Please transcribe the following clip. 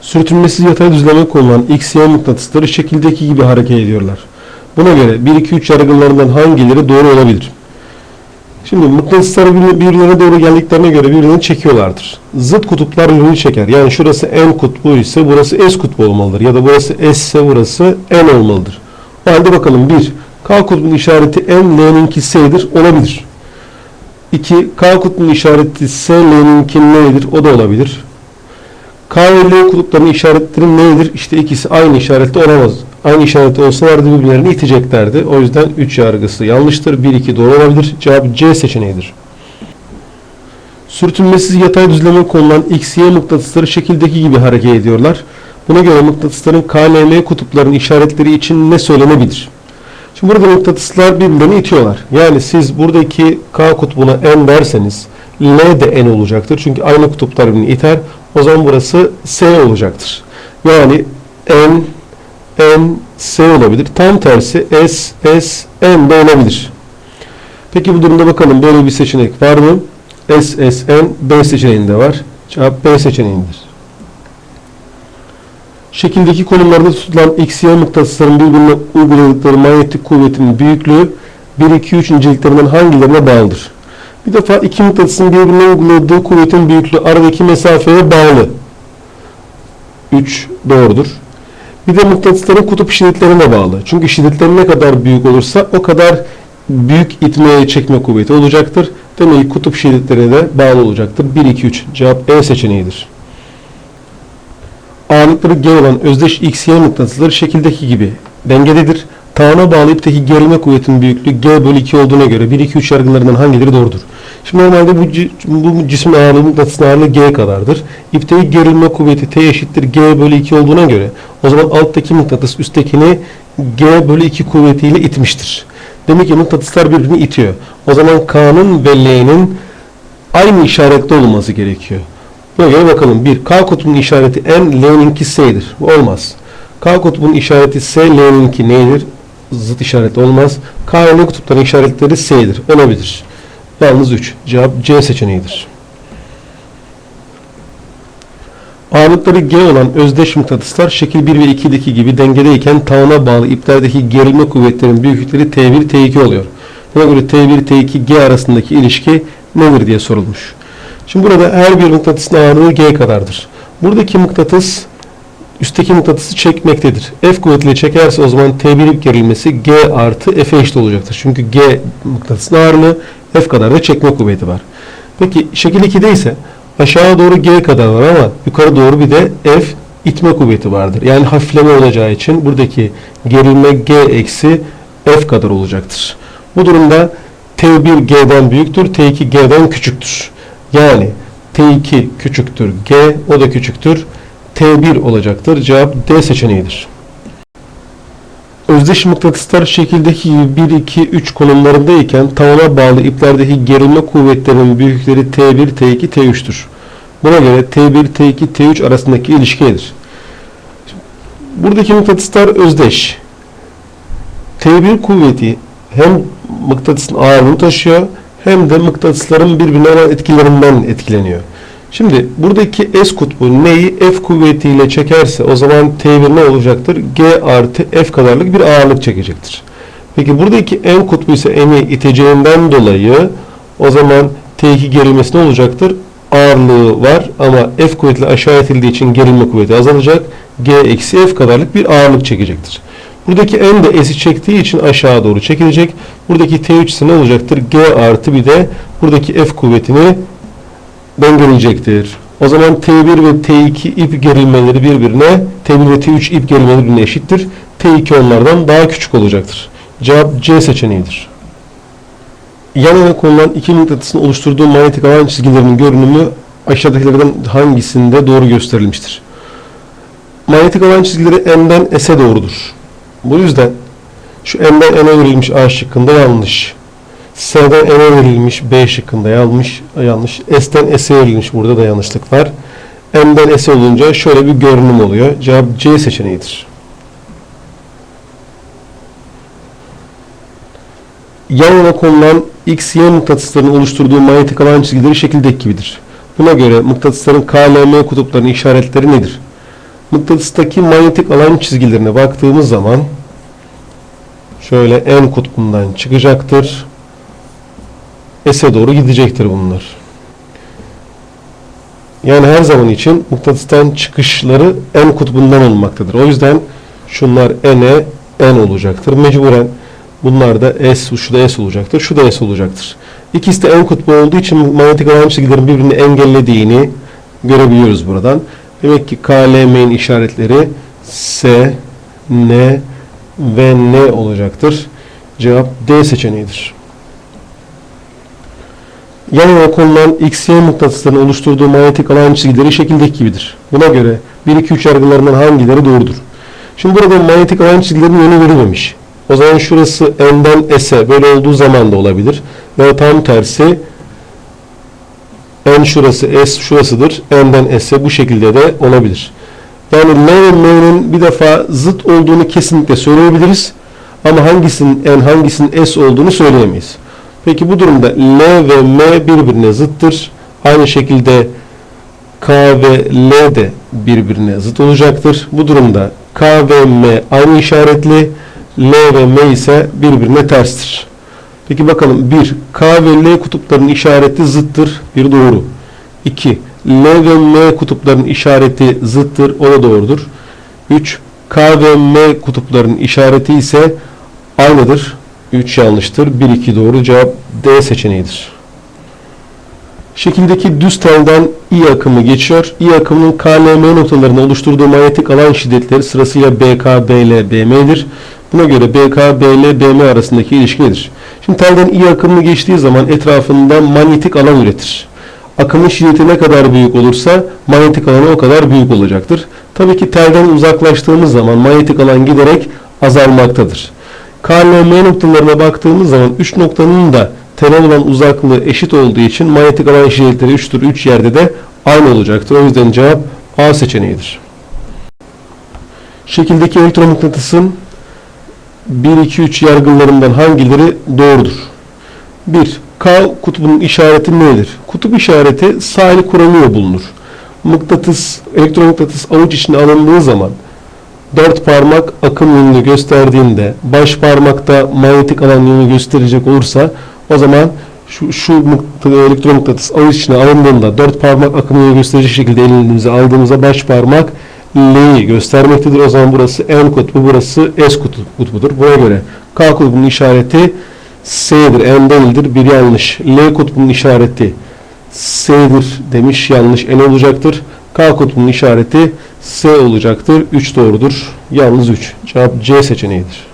Sürtünmesiz yatay düzleme konulan X, Y mıknatısları şekildeki gibi hareket ediyorlar. Buna göre 1, 2, 3 yargılarından hangileri doğru olabilir? Şimdi mıknatıslar bir- birbirlerine doğru geldiklerine göre birbirini çekiyorlardır. Zıt kutuplar birbirini çeker. Yani şurası N kutbu ise burası S kutbu olmalıdır. Ya da burası S ise burası N olmalıdır. O halde bakalım 1. K kutbunun işareti N, L'ninki S'dir. Olabilir. 2. K kutbunun işareti S, L'ninki N'dir. O da olabilir. K ve L kutuplarının işaretleri nedir? İşte ikisi aynı işarette olamaz. Aynı işarette olsalardı birbirlerini iteceklerdi. O yüzden 3 yargısı yanlıştır. 1-2 doğru olabilir. Cevap C seçeneğidir. Sürtünmesiz yatay düzleme konulan X, Y mıknatısları şekildeki gibi hareket ediyorlar. Buna göre mıknatısların K, L, M kutuplarının işaretleri için ne söylenebilir? Şimdi burada mıknatıslar birbirlerini itiyorlar. Yani siz buradaki K kutbuna N derseniz L de N olacaktır. Çünkü aynı kutuplar birbirini iter. O zaman burası S olacaktır. Yani N, N, S olabilir. Tam tersi S, S, N de olabilir. Peki bu durumda bakalım böyle bir seçenek var mı? S, S, N, B seçeneğinde var. Cevap B seçeneğindir. Şekildeki konumlarda tutulan X, Y mıknatısların birbirine uyguladıkları manyetik kuvvetinin büyüklüğü 1, 2, 3 niceliklerinden hangilerine bağlıdır? Bir defa iki mıknatısın birbirine uyguladığı kuvvetin büyüklüğü aradaki mesafeye bağlı. 3 doğrudur. Bir de mıknatısların kutup şiddetlerine bağlı. Çünkü şiddetleri ne kadar büyük olursa o kadar büyük itmeye çekme kuvveti olacaktır. Demek ki kutup şiddetlerine de bağlı olacaktır. 1, 2, 3. Cevap E seçeneğidir. Ağırlıkları G olan özdeş X, Y mıknatısları şekildeki gibi dengededir. Tağına bağlı ipteki gerilme kuvvetinin büyüklüğü G bölü 2 olduğuna göre 1, 2, 3 yargılarından hangileri doğrudur? Şimdi normalde bu, bu cismin ağırlığı mıknatısın ağırlığı G kadardır. İpteki gerilme kuvveti T eşittir G bölü 2 olduğuna göre o zaman alttaki mıknatıs üsttekini G bölü 2 kuvvetiyle itmiştir. Demek ki mıknatıslar birbirini itiyor. O zaman K'nın ve L'nin aynı işaretli olması gerekiyor. Buna göre bakalım. 1. K kutbunun işareti N, L'ninki S'dir. Bu olmaz. K kutbunun işareti S, L'ninki nedir? Zıt işaret olmaz. K ve L kutupların işaretleri S'dir. Olabilir. Yalnız 3. Cevap C seçeneğidir. Ağırlıkları G olan özdeş mıknatıslar şekil 1 ve 2'deki gibi dengedeyken tağına bağlı iplerdeki gerilme kuvvetlerinin büyüklükleri T1, T2 oluyor. Buna göre T1, T2, G arasındaki ilişki nedir diye sorulmuş. Şimdi burada her bir mıknatısın ağırlığı G kadardır. Buradaki mıknatıs üstteki mıknatısı çekmektedir. F kuvvetiyle çekerse o zaman T1 ip gerilmesi G artı F'e eşit olacaktır. Çünkü G mıknatısın ağırlığı F kadar da çekme kuvveti var. Peki şekil 2'de ise aşağı doğru G kadar var ama yukarı doğru bir de F itme kuvveti vardır. Yani hafifleme olacağı için buradaki gerilme G eksi F kadar olacaktır. Bu durumda T1 G'den büyüktür, T2 G'den küçüktür. Yani T2 küçüktür G, o da küçüktür. T1 olacaktır. Cevap D seçeneğidir. Özdeş mıknatıslar şekildeki gibi 1, 2, 3 konumlarındayken tavana bağlı iplerdeki gerilme kuvvetlerinin büyüklükleri T1, T2, T3'tür. Buna göre T1, T2, T3 arasındaki ilişki nedir? Buradaki mıknatıslar özdeş. T1 kuvveti hem mıknatısın ağırlığını taşıyor hem de mıknatısların birbirine olan etkilerinden etkileniyor. Şimdi buradaki S kutbu neyi F kuvvetiyle çekerse o zaman T1 ne olacaktır? G artı F kadarlık bir ağırlık çekecektir. Peki buradaki N kutbu ise N'i iteceğinden dolayı o zaman T2 gerilmesi ne olacaktır? Ağırlığı var ama F kuvvetiyle aşağı itildiği için gerilme kuvveti azalacak. G eksi F kadarlık bir ağırlık çekecektir. Buradaki N de S'i çektiği için aşağı doğru çekilecek. Buradaki T3 ise ne olacaktır? G artı bir de buradaki F kuvvetini dengeleyecektir. O zaman T1 ve T2 ip gerilmeleri birbirine, T1 ve T3 ip gerilmeleri birbirine eşittir. T2 onlardan daha küçük olacaktır. Cevap C seçeneğidir. Yan yana konulan iki mıknatısın oluşturduğu manyetik alan çizgilerinin görünümü aşağıdakilerden hangisinde doğru gösterilmiştir? Manyetik alan çizgileri M'den S'e doğrudur. Bu yüzden şu M'den N'e verilmiş A şıkkında yanlış. S'den N'e verilmiş B şıkkında yanlış. yanlış. S'den S'e verilmiş burada da yanlışlık var. M'den S olunca şöyle bir görünüm oluyor. Cevap C seçeneğidir. Yan yana konulan X, Y mıknatıslarının oluşturduğu manyetik alan çizgileri şekildeki gibidir. Buna göre mıknatısların K, L, M kutuplarının işaretleri nedir? Mıknatıstaki manyetik alan çizgilerine baktığımız zaman şöyle N kutbundan çıkacaktır. S'e doğru gidecektir bunlar. Yani her zaman için mıknatıstan çıkışları N kutbundan olmaktadır. O yüzden şunlar N'e N olacaktır. Mecburen bunlar da S, şu da S olacaktır. Şu da S olacaktır. İkisi de N kutbu olduğu için manyetik alan çizgilerin birbirini engellediğini görebiliyoruz buradan. Demek ki KLM'nin işaretleri S, N ve N olacaktır. Cevap D seçeneğidir. Yan yana konulan X, Y mıknatısların oluşturduğu manyetik alan çizgileri şekildeki gibidir. Buna göre 1, 2, 3 yargılarından hangileri doğrudur? Şimdi burada manyetik alan çizgilerinin yönü verilmemiş. O zaman şurası N'den S'e böyle olduğu zaman da olabilir. Veya tam tersi N şurası S şurasıdır. N'den S'e bu şekilde de olabilir. Yani L ve M'nin bir defa zıt olduğunu kesinlikle söyleyebiliriz. Ama hangisinin N hangisinin S olduğunu söyleyemeyiz. Peki bu durumda L ve M birbirine zıttır. Aynı şekilde K ve L de birbirine zıt olacaktır. Bu durumda K ve M aynı işaretli, L ve M ise birbirine terstir. Peki bakalım 1. K ve L kutuplarının işareti zıttır. Bir doğru. 2. L ve M kutuplarının işareti zıttır. O da doğrudur. 3. K ve M kutuplarının işareti ise aynıdır. 3 yanlıştır. 1 2 doğru. Cevap D seçeneğidir. Şekildeki düz telden I akımı geçiyor. I akımının KLM noktalarında oluşturduğu manyetik alan şiddetleri sırasıyla BK, BL, BM'dir. Buna göre BK, BL, BM arasındaki ilişki nedir? Şimdi telden I akımını geçtiği zaman etrafında manyetik alan üretir. Akımın şiddeti ne kadar büyük olursa manyetik alanı o kadar büyük olacaktır. Tabii ki telden uzaklaştığımız zaman manyetik alan giderek azalmaktadır. KLM noktalarına baktığımız zaman 3 noktanın da tele olan uzaklığı eşit olduğu için manyetik alan şiddetleri 3'tür. 3 yerde de aynı olacaktır. O yüzden cevap A seçeneğidir. Şekildeki elektromıknatısın 1, 2, 3 yargılarından hangileri doğrudur? 1. K kutbunun işareti nedir? Kutup işareti sahil kuramıyor bulunur. Mıknatıs, elektromıknatıs avuç içine alındığı zaman dört parmak akım yönünü gösterdiğinde baş parmakta manyetik alan yönünü gösterecek olursa o zaman şu, şu mıknat- elektromıknatıs avuç içine alındığında dört parmak akım yönünü gösterecek şekilde elimize aldığımızda baş parmak L'yi göstermektedir. O zaman burası N kutbu, burası S kutbu, kutbudur. Buna göre K kutbunun işareti S'dir, N değildir. Bir yanlış. L kutbunun işareti S'dir demiş. Yanlış. N olacaktır. K kutbunun işareti S olacaktır. 3 doğrudur. Yalnız 3. Cevap C seçeneğidir.